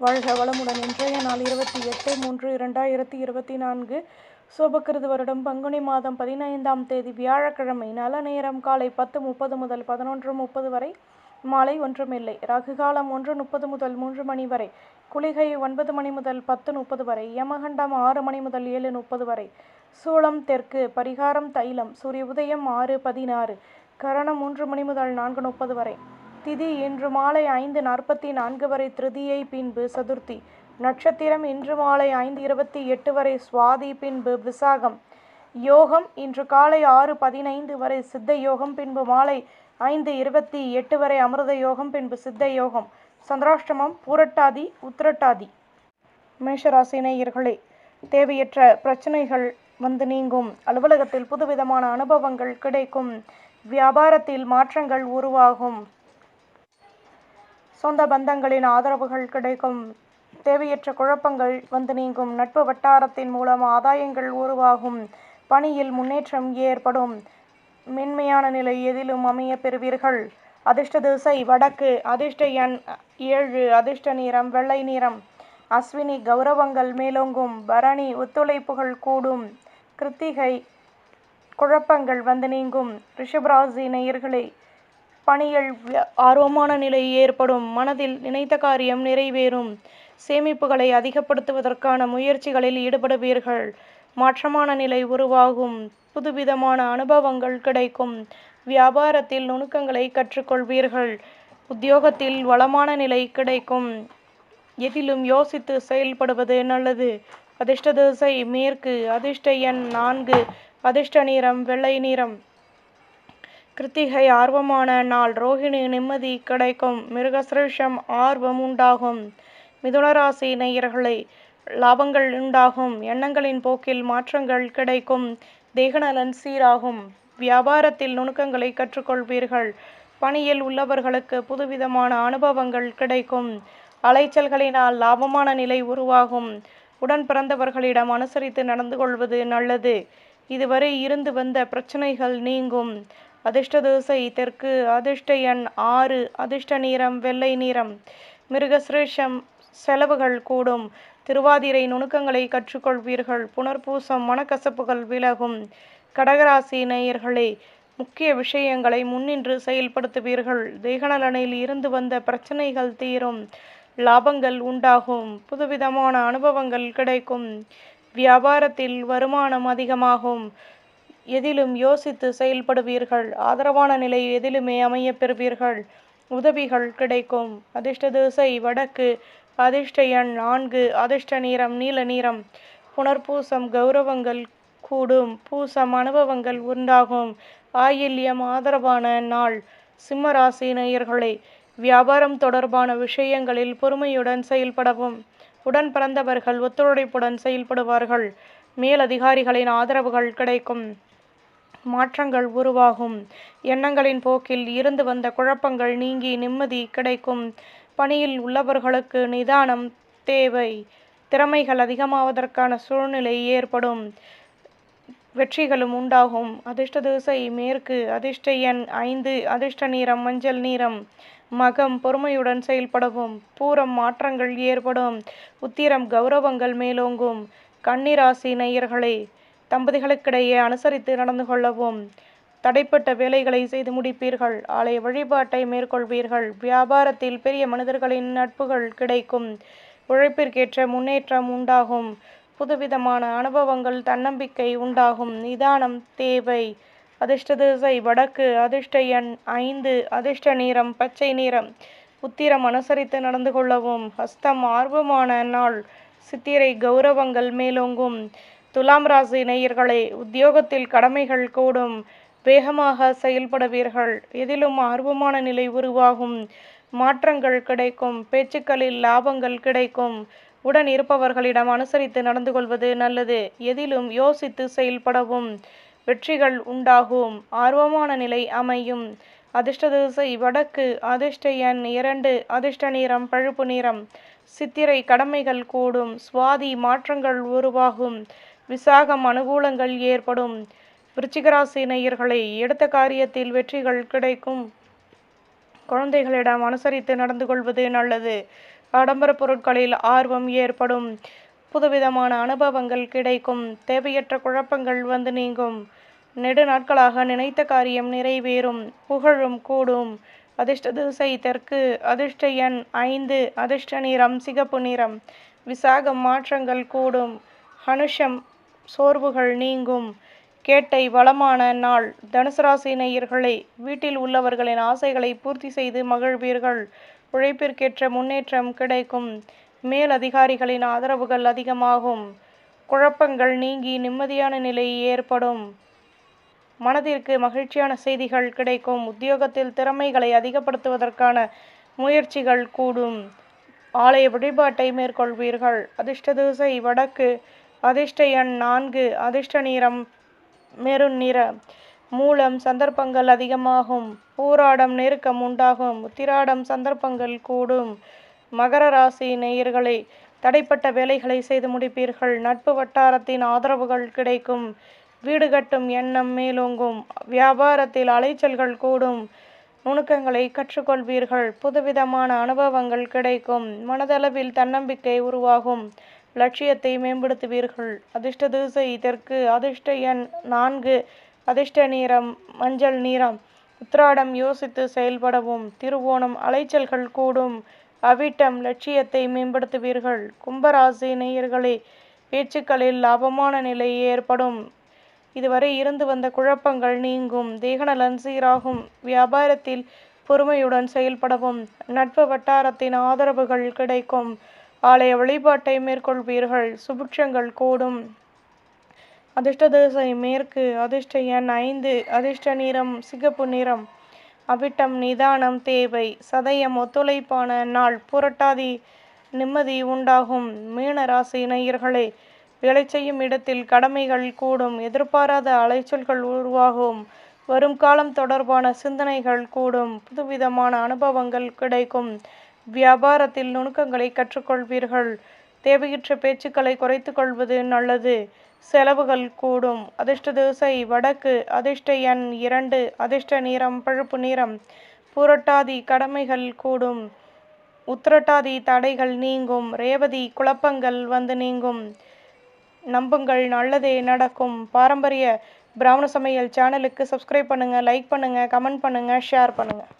வாழ்க வளமுடன். இன்றைய நாள் இருபத்தி எட்டு மூன்று இரண்டாயிரத்தி இருபத்தி நான்கு. சோபக்கிருது வருடம் பங்குனி மாதம் பதினைந்தாம் தேதி வியாழக்கிழமை. நல்ல நேரம் காலை பத்து முப்பது முதல் பதினொன்று முப்பது வரை. மாலை ஒன்றுமில்லை ராகு காலம் ஒன்று முப்பது முதல் மூன்று மணி வரை. குளிகை ஒன்பது மணி முதல் பத்து முப்பது வரை. யமகண்டம் ஆறு மணி முதல் ஏழு முப்பது வரை. சூளம் தெற்கு. பரிகாரம் தைலம். சூரிய உதயம் ஆறு பதினாறு. கரணம் மூன்று மணி முதல் நான்கு முப்பது வரை. திதி இன்று மாலை ஐந்து நாற்பத்தி நான்கு வரை திருதியை பின்பு சதுர்த்தி. நட்சத்திரம் இன்று மாலை ஐந்து இருபத்தி எட்டு வரை சுவாதி பின்பு விசாகம். யோகம் இன்று காலை ஆறு பதினைந்து வரை சித்த யோகம் பின்பு மாலை ஐந்து இருபத்தி எட்டு வரை அமிர்த யோகம் பின்பு சித்த யோகம். சந்திராஷ்டமம் பூரட்டாதி உத்திரட்டாதி. மேஷராசி நேயர்களே தேவையற்ற பிரச்சனைகள் வந்து நீங்கும். அலுவலகத்தில் புதுவிதமான அனுபவங்கள் கிடைக்கும். வியாபாரத்தில் மாற்றங்கள் உருவாகும். சொந்த பந்தங்களின் ஆதரவுகள் கிடைக்கும். தேவையற்ற குழப்பங்கள் வந்து நீங்கும். நட்பு வட்டாரத்தின் மூலம் ஆதாயங்கள் உருவாகும். பணியில் முன்னேற்றம் ஏற்படும். மென்மையான நிலை எதிலும் அமைய பெறுவீர்கள். அதிர்ஷ்ட திசை வடக்கு. அதிர்ஷ்ட எண் ஏழு. அதிர்ஷ்ட நிறம் வெள்ளை நிறம். அஸ்வினி கௌரவங்கள் மேலோங்கும். பரணி ஒத்துழைப்புகள் கூடும். கிருத்திகை குழப்பங்கள் வந்து நீங்கும். ரிஷபராசி நேயர்களே பணியில் ஆர்வமான நிலை ஏற்படும். மனதில் நினைத்த காரியம் நிறைவேறும். சேமிப்புகளை அதிகப்படுத்துவதற்கான முயற்சிகளில் ஈடுபடுவீர்கள். மாற்றமான நிலை உருவாகும். புதுவிதமான அனுபவங்கள் கிடைக்கும். வியாபாரத்தில் நுணுக்கங்களை கற்றுக்கொள்வீர்கள். உத்தியோகத்தில் வளமான நிலை கிடைக்கும். எதிலும் யோசித்து செயல்படுவது நல்லது. அதிர்ஷ்ட திசை மேற்கு அதிர்ஷ்ட எண் நான்கு அதிர்ஷ்ட நிறம் வெள்ளை நிறம். கிருத்திகை ஆர்வமான நாள் ரோஹிணி நிம்மதி கிடைக்கும். மிருகசிரேஷம் ஆர்வம் உண்டாகும். மிதுனராசி நேயர்களை லாபங்கள் உண்டாகும். எண்ணங்களின் போக்கில் மாற்றங்கள் கிடைக்கும். தேகநலன் சீராகும். வியாபாரத்தில் நுணுக்கங்களை கற்றுக்கொள்வீர்கள். பணியில் உள்ளவர்களுக்கு புதுவிதமான அனுபவங்கள் கிடைக்கும். அலைச்சல்களினால் லாபமான நிலை உருவாகும். உடன் பிறந்தவர்களிடம் அனுசரித்து நடந்து கொள்வது நல்லது. இதுவரை இருந்து வந்த பிரச்சனைகள் நீங்கும். அதிர்ஷ்ட தோசை தெற்கு அதிர்ஷ்ட எண் ஆறு. அதிர்ஷ்ட நிறம் வெள்ளை நிறம். மிருகசிரேஷம் செலவுகள் கூடும். திருவாதிரை நுணுக்கங்களை கற்றுக்கொள்வீர்கள். புனர்பூசம் மனக்கசப்புகள் விலகும். கடகராசி நேயர்களே முக்கிய விஷயங்களை முன்னின்று செயல்படுத்துவீர்கள். தேகநலனில் இருந்து வந்த பிரச்சனைகள் தீரும். லாபங்கள் உண்டாகும். புதுவிதமான அனுபவங்கள் கிடைக்கும். வியாபாரத்தில் வருமானம் அதிகமாகும். எதிலும் யோசித்து செயல்படுவீர்கள். ஆதரவான நிலை எதிலுமே அமைய பெறுவீர்கள். உதவிகள் கிடைக்கும். அதிர்ஷ்ட திசை வடக்கு அதிர்ஷ்ட எண் நான்கு அதிர்ஷ்ட நீரம் நீல நிறம். புனர்பூசம் கௌரவங்கள் கூடும். பூசம் அனுபவங்கள் உண்டாகும். ஆயில்யம் ஆதரவான நாள். சிம்மராசி நேயர்களே வியாபாரம் தொடர்பான விஷயங்களில் பொறுமையுடன் செயல்படவும். உடன் பிறந்தவர்கள் ஒத்துழைப்புடன் செயல்படுவார்கள். மேலதிகாரிகளின் ஆதரவுகள் கிடைக்கும். மாற்றங்கள் உருவாகும். எண்ணங்களின் போக்கில் இருந்து வந்த குழப்பங்கள் நீங்கி நிம்மதி கிடைக்கும். பணியில் உள்ளவர்களுக்கு நிதானம் தேவை. திறமைகள் அதிகமாவதற்கான சூழ்நிலை ஏற்படும். வெற்றிகளும் உண்டாகும். அதிர்ஷ்ட திசை மேற்கு அதிர்ஷ்ட எண் ஐந்து அதிர்ஷ்ட நீரம் மஞ்சள் நீரம் மகம் பொறுமையுடன் செயல்படவும். பூரம் மாற்றங்கள் ஏற்படும். உத்திரம் கௌரவங்கள் மேலோங்கும். கன்னிராசி நேயர்களே தம்பதிகளுக்கிடையே அனுசரித்து நடந்து கொள்ளவும் தடைப்பட்ட வேலைகளை செய்து முடிப்பீர்கள். ஆலய வழிபாட்டை மேற்கொள்வீர்கள். வியாபாரத்தில் பெரிய மனிதர்களின் நட்புகள் கிடைக்கும். உழைப்பிற்கேற்ற முன்னேற்றம் உண்டாகும். புதுவிதமான அனுபவங்கள் தன்னம்பிக்கை உண்டாகும். நிதானம் தேவை. அதிர்ஷ்ட திசை வடக்கு. அதிர்ஷ்ட எண் ஐந்து. அதிர்ஷ்ட நிறம் பச்சை நிறம். உத்திரம் அனுசரித்து நடந்து கொள்ளவும். ஹஸ்தம் ஆர்வமான நாள். சித்திரை கௌரவங்கள் மேலோங்கும். துலாம் ராசி நேயர்களே உத்தியோகத்தில் கடமைகள் கூடும் வேகமாக செயல்படுவீர்கள். எதிலும் ஆர்வமான நிலை உருவாகும். மாற்றங்கள் கிடைக்கும் பேச்சுக்களில் லாபங்கள் கிடைக்கும். உடன் இருப்பவர்களிடம் அனுசரித்து நடந்து கொள்வது நல்லது. எதிலும் யோசித்து செயல்படவும் வெற்றிகள் உண்டாகும். ஆர்வமான நிலை அமையும். அதிர்ஷ்ட திசை வடக்கு அதிர்ஷ்ட எண் இரண்டு அதிர்ஷ்ட நிறம் பழுப்பு நிறம். சித்திரை கடமைகள் கூடும் சுவாதி மாற்றங்கள் உருவாகும். விசாகம் அனுகூலங்கள் ஏற்படும். விருச்சிகராசி நேயர்களை எடுத்த காரியத்தில் வெற்றிகள் கிடைக்கும். குழந்தைகளிடம் அனுசரித்து நடந்து கொள்வது நல்லது. ஆடம்பர பொருட்களில் ஆர்வம் ஏற்படும். புதுவிதமான அனுபவங்கள் கிடைக்கும். தேவையற்ற குழப்பங்கள் வந்து நீங்கும். நெடு நாட்களாக நினைத்த காரியம் நிறைவேறும். புகழும் கூடும். அதிர்ஷ்ட திசை தெற்கு அதிர்ஷ்ட எண் ஐந்து அதிர்ஷ்ட நிறம் சிகப்பு நிறம். விசாகம் மாற்றங்கள் கூடும். ஹனுஷம் சோர்வுகள் நீங்கும். கேட்டை வளமான நாள். தனுசு ராசி நேயர்களே வீட்டில் உள்ளவர்களின் ஆசைகளை பூர்த்தி செய்து மகிழ்வீர்கள். உழைப்பிற்கேற்ற முன்னேற்றம் கிடைக்கும். மேல் அதிகாரிகளின் ஆதரவுகள் அதிகமாகும். குழப்பங்கள் நீங்கி நிம்மதியான நிலை ஏற்படும். மனதிற்கு மகிழ்ச்சியான செய்திகள் கிடைக்கும். உத்தியோகத்தில் திறமைகளை அதிகப்படுத்துவதற்கான முயற்சிகள் கூடும். ஆலய வழிபாட்டை மேற்கொள்வீர்கள். அதிர்ஷ்ட திசை வடக்கு. அதிர்ஷ்ட எண் நான்கு அதிர்ஷ்ட நிறம் மெருண் நிற. மூலம் சந்தர்ப்பங்கள் அதிகமாகும் பூராடம் நெருக்கம் உண்டாகும் உத்திராடம் சந்தர்ப்பங்கள் கூடும். மகர ராசி நேயர்களே தடைப்பட்ட வேலைகளை செய்து முடிப்பீர்கள். நட்பு வட்டாரத்தின் ஆதரவுகள் கிடைக்கும். வீடு கட்டும் எண்ணம் மேலோங்கும். வியாபாரத்தில் அலைச்சல்கள் கூடும். நுணுக்கங்களை கற்றுக்கொள்வீர்கள். புதுவிதமான அனுபவங்கள் கிடைக்கும். மனதளவில் தன்னம்பிக்கை உருவாகும். லட்சியத்தை மேம்படுத்துவீர்கள். அதிர்ஷ்ட திசை தெற்கு அதிர்ஷ்ட எண் நான்கு அதிர்ஷ்ட நீரம் மஞ்சள் நீரம் உத்திராடம் யோசித்து செயல்படவும் திருவோணம் அலைச்சல்கள் கூடும். அவிட்டம் லட்சியத்தை மேம்படுத்துவீர்கள். கும்பராசி நேயர்களே பேச்சுக்களில் லாபமான நிலை ஏற்படும். இதுவரை இருந்து வந்த குழப்பங்கள் நீங்கும். தேகநலன் சீராகும். வியாபாரத்தில் பொறுமையுடன் செயல்படவும். நட்பு வட்டாரத்தின் ஆதரவுகள் கிடைக்கும். ஆலய வழிபாட்டை மேற்கொள்வீர்கள். சுபிட்சங்கள் கூடும். அதிர்ஷ்ட திசை மேற்கு அதிர்ஷ்ட எண் ஐந்து அதிர்ஷ்ட நிறம் சிகப்பு நிறம் அவிட்டம் நிதானம் தேவை. சதயம் ஒத்துழைப்பான நாள் புரட்டாதி நிம்மதி உண்டாகும். மீன ராசி நேயர்களே வேலை செய்யும் இடத்தில் கடமைகள் கூடும். எதிர்பாராத அலைச்சல்கள் உருவாகும். வரும் காலம் தொடர்பான சிந்தனைகள் கூடும். புதுவிதமான அனுபவங்கள் கிடைக்கும். வியாபாரத்தில் நுணுக்கங்களை கற்றுக்கொள்வீர்கள். தேவையற்ற பேச்சுக்களை குறைத்து கொள்வது நல்லது. செலவுகள் கூடும். அதிர்ஷ்ட திசை வடக்கு அதிர்ஷ்ட எண் இரண்டு அதிர்ஷ்ட நிறம் பழுப்பு நிறம். புரட்டாதி கடமைகள் கூடும். உத்திரட்டாதி தடைகள் நீங்கும். ரேவதி குழப்பங்கள் வந்து நீங்கும். நம்புங்கள் நல்லதே நடக்கும். பாரம்பரிய பிராமண சமையல் சேனலுக்கு சப்ஸ்கிரைப் பண்ணுங்கள் லைக் பண்ணுங்கள் கமெண்ட் பண்ணுங்கள் ஷேர் பண்ணுங்கள்